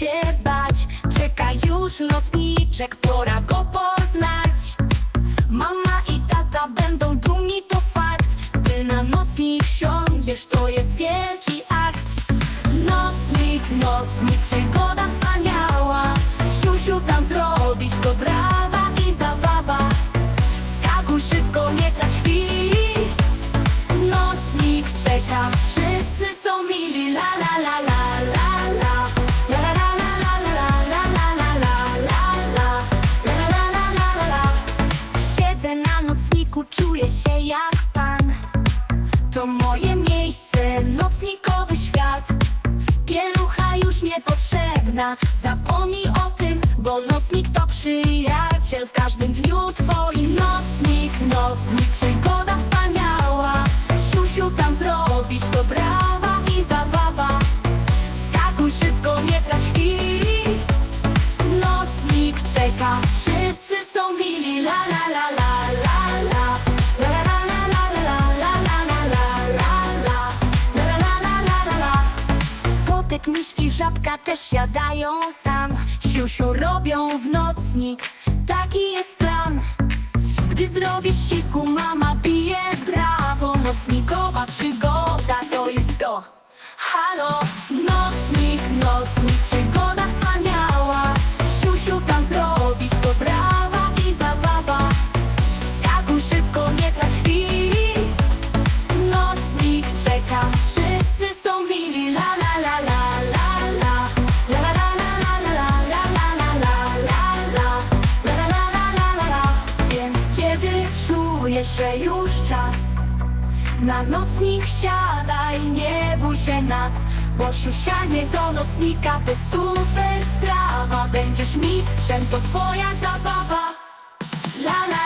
się bać. Czeka już nocniczek, pora go poznać. Mama i tata będą dumni, to fakt. Gdy na nocnik wsiądziesz, to jest wielki akt. Nocnik, nocnik, przygoda wspaniała nocniku, czuję się jak pan. To moje miejsce, nocnikowy świat. Pielucha już niepotrzebna Zapomnij o tym, bo nocnik to przyjaciel. W każdym dniu twoim nocnik, nocnik Przygoda wspaniała. Siusiu tam zrobić to brawa i zabawa. Skakuj szybko, nie trać chwili. Nocnik czeka, wszyscy są mili la la la la żabka też siadają tam. Siusiu robią w nocnik. Taki jest plan. Gdy zrobisz siku, mama bije brawo. Nocnikowa przygoda to jest to. Halo, nocnik, czujesz, że już czas. Na nocnik siadaj, nie bój się nas Bo siusianie do nocnika to super sprawa. Będziesz mistrzem, to twoja zabawa. La la